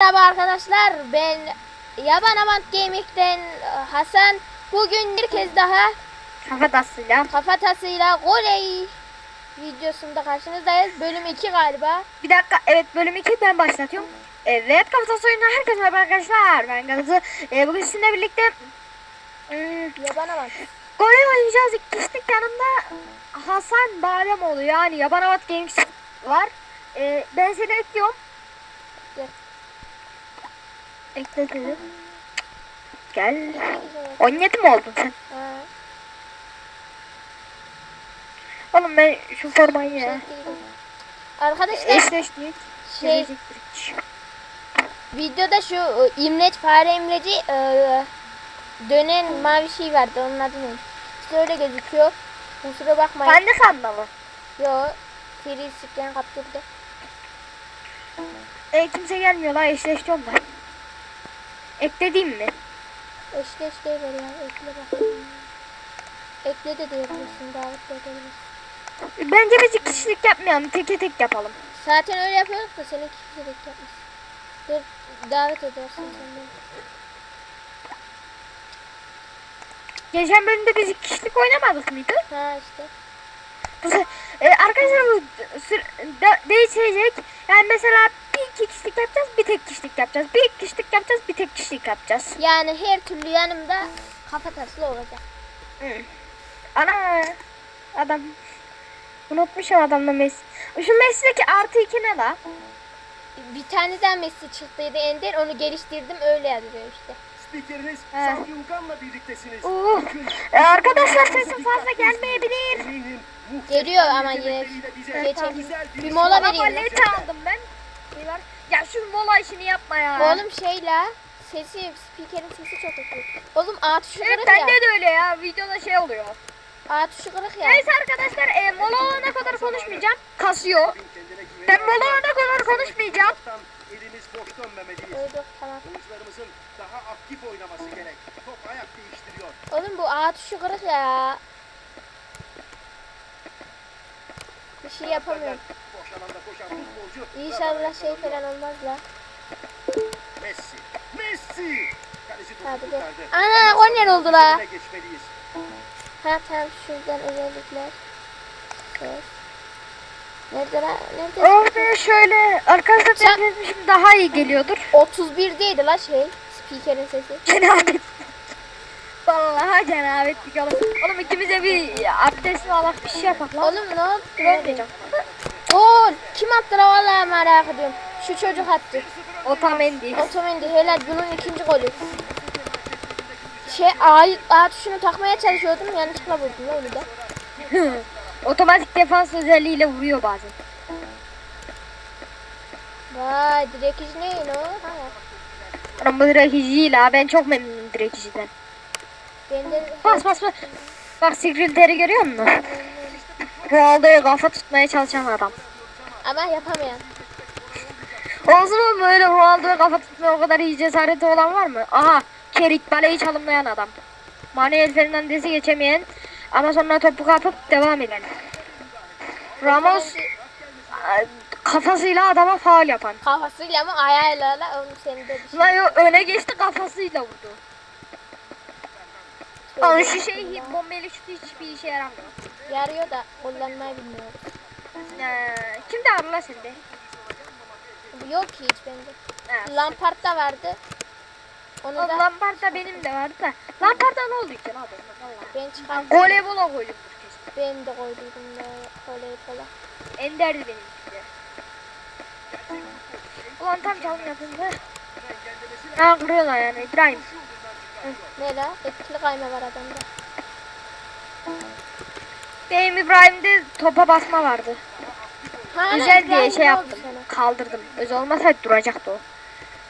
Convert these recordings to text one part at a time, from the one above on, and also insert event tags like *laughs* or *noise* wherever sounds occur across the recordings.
Merhaba arkadaşlar ben Yaban Avant Gaming'den e, Hasan Bugün bir kez daha Kafatasıyla. kafatasıyla goley videosunda karşınızdayız Bölüm 2 galiba Bir dakika evet bölüm 2 ben başlatıyorum. Evet kafatası oyununa herkese merhaba arkadaşlar. Ben Gazı. Ee, bugün sizinle birlikte hmm, Yaban Avant Goley oynayacağız. İki kişilik yanımda Hasan Bademoğlu yani Yaban Avat Games var. Ee, ben seni ekliyorum. Gel. Ekle dedim. Gel. 17 mi oldun sen? Oğlum ben şu formayı ya. Arkadaşlar Eşleştik. şey videoda şu imleç fare imleci e, dönen mavi şey vardı onun adı ne? İşte öyle gözüküyor Kusura bakmayın Ben de sandalı. Yo Free kaptırdı E, kimse gelmiyor la eşleşiyorum ben. Eklediğim mi? Eşleş değil ya ekle bakalım. Ekle de diyebilirsin davet de edebilirsin. Bence biz iki kişilik yapmayalım. Teke tek yapalım. Zaten öyle yapıyoruz da senin kişilik yapmışsın. Dur davet edersin sen beni. Geçen bölümde biz iki kişilik oynamadık mıydı? Ha işte. Bu e, arkadaşlar bu sür- de- değişecek. Yani mesela bir iki kişilik yapacağız, bir tek kişilik yapacağız. Bir iki kişilik yapacağız, bir tek kişilik yapacağız. Yani her türlü yanımda kafa taslı olacak. Hı. Ana adam unutmuşum adamla Messi. Şu Messi'deki artı iki ne la? Bir tane daha Messi çıktıydı Ender onu geliştirdim öyle yazıyor işte. Spikeriniz He. Sahri Ugan'la birliktesiniz. Bakın, E, arkadaşlar sesim fazla gelmeyebilir. Eminim Geliyor ama yine geçelim. Bir mola vereyim. palet aldım ben. Şey var. Ya şu mola işini yapma ya. Oğlum şeyla sesi spikerin sesi çok kötü. Oğlum A tuşu Evet kırık ya. bende de öyle ya. Videoda şey oluyor. A tuşu kırık ya. Neyse arkadaşlar e, mola olana kadar konuşmayacağım. Kasıyor. Ben mola olana kadar konuşmayacağım. Eliniz boş dönmemeliyiz. Koyduk tamam. Oyuncularımızın daha aktif oynaması gerek. Top ayak değiştiriyor. Oğlum bu A tuşu kırık ya. Bir şey yapamıyorum. Boş alanda koşan futbolcu. İnşallah şey falan olmaz la. Messi. Hadi. Ana korner oldu la. Ha tamam şuradan özellikler. Ses. Nerede la? Nerede? Orada şöyle arkadaşlar Sen- daha iyi geliyordur. 31'deydi la şey. Speaker'in sesi. Cenabet. Vallahi cenabetlik oğlum. Oğlum ikimize bir abdest alak bir şey yapak lan. Oğlum ne oldu? Görmeyeceğim. Gol. Kim attı la vallahi merak ediyorum. Şu çocuk attı. Otamendi. Otomendi helal bunun ikinci golü. Şey A, A tuşunu takmaya çalışıyordum yanlışlıkla vurdum la onu da. *laughs* Otomatik defans özelliğiyle vuruyor bazen. Vay direkt iş ne o? Bu direkt la ben çok memnunum direkt de Bas bas bas. Bak sekreteri görüyor musun? *laughs* Ronaldo'ya kafa tutmaya çalışan adam. ama yapamayan. O zaman böyle Ronaldo'ya kafa tutmaya o kadar iyi cesareti olan var mı? Aha Kerik baleyi çalımlayan adam. Manuel Fernandez'i geçemeyen ama sonra topu kapıp devam eden. Ramos a, kafasıyla adama faul yapan. Kafasıyla mı ayağıyla la onu senin de düşün. Lan öne geçti kafasıyla vurdu. Ama şu şey bombeli şutu hiçbir işe yaramıyor. Yarıyor da kullanmayı bilmiyorum. Ee, kim de arla sende? Yok ki hiç bende. Ha, Lampard da vardı. Onu O da Lampard'da benim de vardı da. Lampard'da ne oldu ki abi? Ben çıkardım. Voleybola koydum. Ben de koyduydum da voleybola. Ender'di benimki de. Ulan tam çalım yapınca. Ha kırıyorlar yani İbrahim. Ne la? Etkili kayma var adamda. Benim İbrahim'de topa basma vardı. Ha, Özel diye şey yaptım. Kaldırdım. Özel olmasaydı duracaktı o.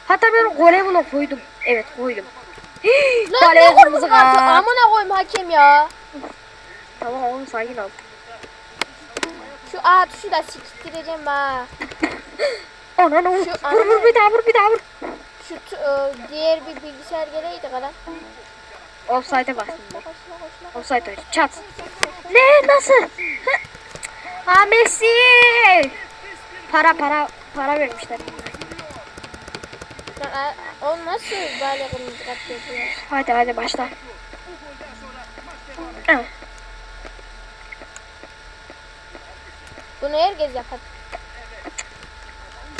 Hatta ben voleybola koydum. Evet koydum. Lan ne kırmızı kartı? kart. Amına koyayım hakem ya. Tamam oğlum sakin ol. Şu A tuşu da siktireceğim ha. Ana vur. Vur vur bir daha vur bir daha vur. Şu e, diğer bir bilgisayar geleydi kalan. Offside'e koşla. Offside oyun. Çat. Ne nasıl? Ha Messi. Para para para vermişler. O nasıl böyle kırmızı kart yapıyor? Hadi hadi başla. Bunu herkes yapar.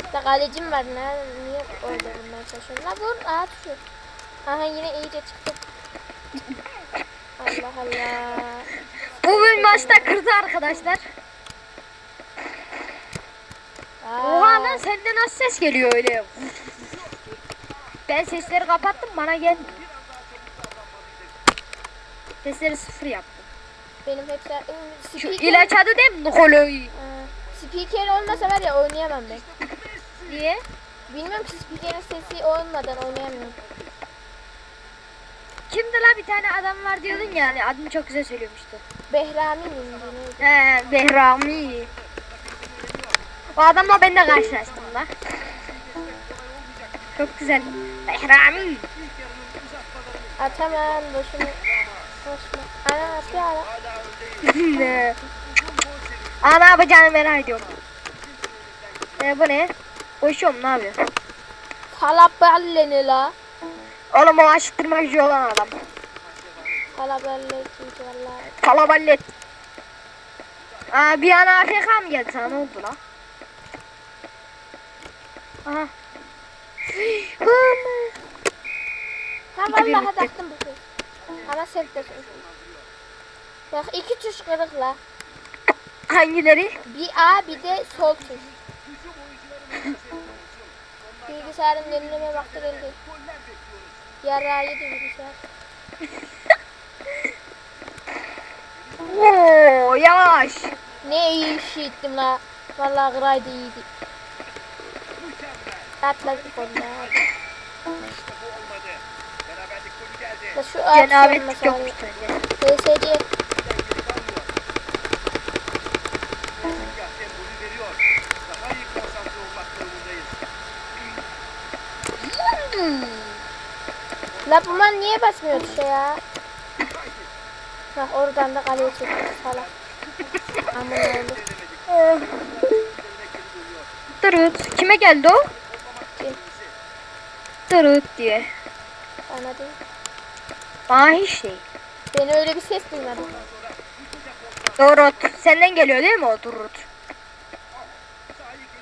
İşte kalecim var. Ne, niye orada bulmaya çalışıyorum? La vur. Aa düşüyor. Aha yine iyice çıktı. Allah Allah. Bu bir maçta kırdı arkadaşlar. Aa, Oha lan sende nasıl ses geliyor öyle? Ben sesleri kapattım bana gel. Sesleri sıfır yaptım. Benim hepsi... Iı, Şu Speaker, ilaç adı değil mi? Nikoloy. Aa, speaker olmasa var ya oynayamam ben. Niye? Bilmiyorum ki speakerin sesi olmadan oynayamıyorum. Kimdi la bir tane adam var diyordun ya hani adını çok güzel söylüyormuştu. Behrami miydi? He Behrami. O adamla ben de karşılaştım la. Çok güzel. Behrami. Atamam boşuna. Boşuna. Ana atıyor. Aa *laughs* ne yapacağını merak ediyorum. E bu ne? Koşuyorum ne yapıyorsun? Falabelle la. Oğlum o aşıktırmacı olan adam. Falabelle çünkü valla. Kalaballet. Aa bir an AFK mı geldi sana ne oldu la? Aha. Ha vallahi taktım bu kız. Ama sevdesin. Bak iki tuş kırık la. Hangileri? Bir A bir de sol tuş. Bilgisayarın yenileme vakti geldi. Yara yedi bilgisayar. Oo yavaş. Ne iyi iş ettim la. Vallahi kıraydı iyiydi. Atladık. Ya şu Cenabet yokmuş bence. PSG La bu man niye basmıyor tuşa ya? Bak oradan da kaleye çekiyor salak. Aman geri dönüyor. Tırıt. Kime geldi o? Kim? Tırıt diye. Bana değil. Bana hiç değil. Ben öyle bir ses duymadım. Dorot. Senden geliyor değil mi o Durut?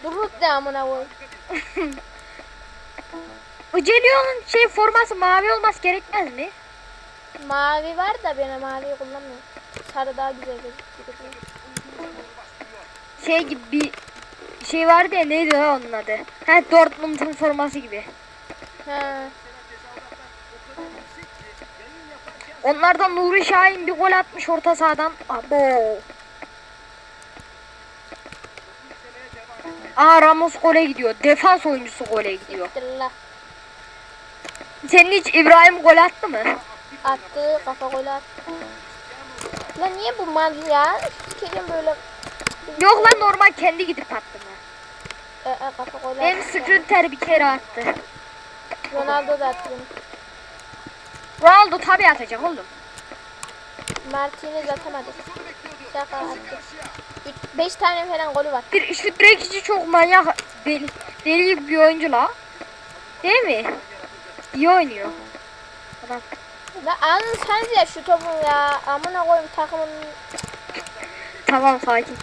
Durut ne amına koy. *laughs* Ucelio'nun şey forması mavi olması gerekmez mi? Mavi var da ben maviyi kullanmıyorum. Sarı daha güzel gözüküyor. Şey gibi bir şey vardı ya neydi o onun adı? Ha Dortmund'un forması gibi. Ha. Onlardan Nuri Şahin bir gol atmış orta sahadan. Abo. Aa Ramos gole gidiyor. Defans oyuncusu gole gidiyor. Siktir. Senin hiç İbrahim gol attı mı? Attı kafa golü attı. La niye bu mal ya? Sikeceğim böyle. Yok lan normal kendi gidip attı mı? E, e, kafa Hem attı. sprinter bir kere attı. Ronaldo da attı. Ronaldo tabi atacak oğlum. Martinez atamadı. Şaka attı. 5 tane falan golü var. Bir şu direkçi çok manyak deli, deli bir oyuncu la. Değil mi? İyi oynuyor. Adam. La alın ya şu topu ya. Amına koyayım takımın. Tamam sakin.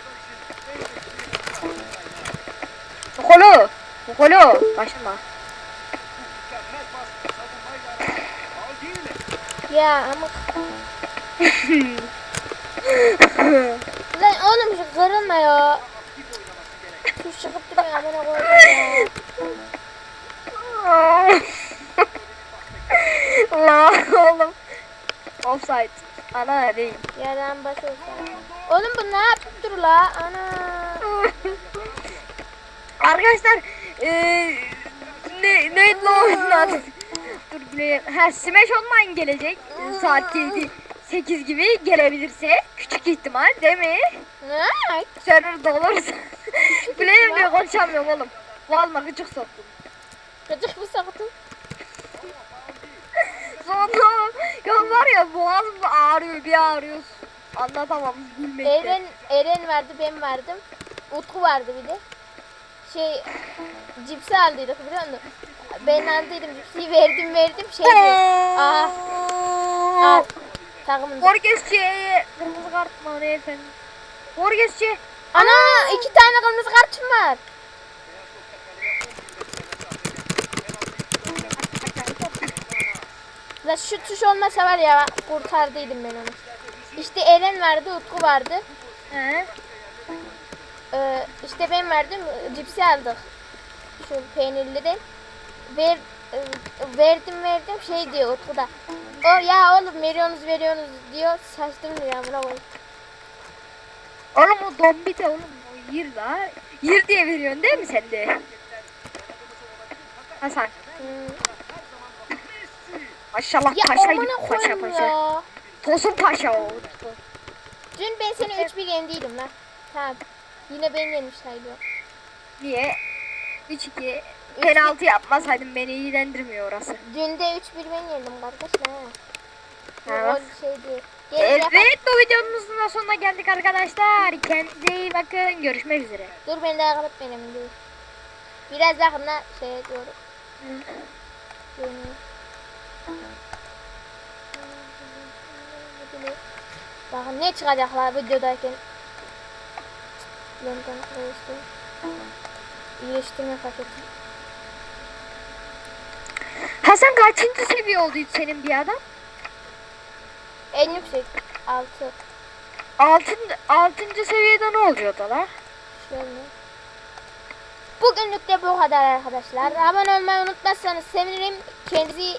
Nukolo. Nukolo. Başlama. Ya ama. *laughs* Lan oğlum şu kırılma ya. Tuş çıkıp duruyor amına koyayım ya. *laughs* La oğlum. Offside. Ana değil. Yerden baş. Oğlum bu ne yapıp dur la? Ana. *laughs* Arkadaşlar eee ne neydi oyunun adı? Dur bile. Ha Smash Online gelecek. Saat 7 8 gibi gelebilirse küçük ihtimal değil mi? Ne? Server dolursa. Bileyim diye konuşamıyorum oğlum. Vallahi gıcık soktum. Gıcık mı saktın? Sonra ya var ya boğazım da ağrıyor bir ağrıyor. Anlatamam gülmekten. Eren, Eren vardı ben vardım. Utku vardı bir de. Şey cipsi aldıydık biliyor musun? ben aldıydım cipsi verdim verdim şey diyor. Aha al takımında. Borgesçi'ye kırmızı kart Mane efendim. Borgesçi. Ana iki tane kırmızı kartım var. La şu tuş olmasa var ya kurtardıydım ben onu. İşte Eren vardı, Utku vardı. He. Ee, işte ben verdim, cipsi aldık. Şu peynirliden. Ver, e, verdim verdim şey diyor Utku da. O ya oğlum veriyorsunuz veriyorsunuz diyor. Saçtım ya buna koy. Oğlum o dombi de oğlum o yir la. Yir diye veriyorsun değil mi sen de? Hasan. Hmm. Maşallah Ya paşa gibi paşa. Tosun paşa o. Dün ben seni 3-1 yendiydim lan. Tamam. Yine ben yenmiş sayılıyor. Niye? 3-2 penaltı yapmasaydın beni ilgilendirmiyor orası. Dün de 3-1 ben yendim kardeş yapalım. Evet bu videomuzun da sonuna geldik arkadaşlar. Kendinize iyi bakın. Görüşmek üzere. Dur ben daha kapatmayayım. Dur. Biraz yakında şey diyorum. Dönüyor. Bakın ne çıkacaklar videodayken. London Playstation. İyileştirme paketi. Hasan kaçıncı seviye olduydu senin bir adam? En yüksek 6. Altıncı, altıncı seviyede ne oluyor da la? Şöyle. Bugünlük de bu kadar arkadaşlar. Abone olmayı unutmazsanız sevinirim. Kendinizi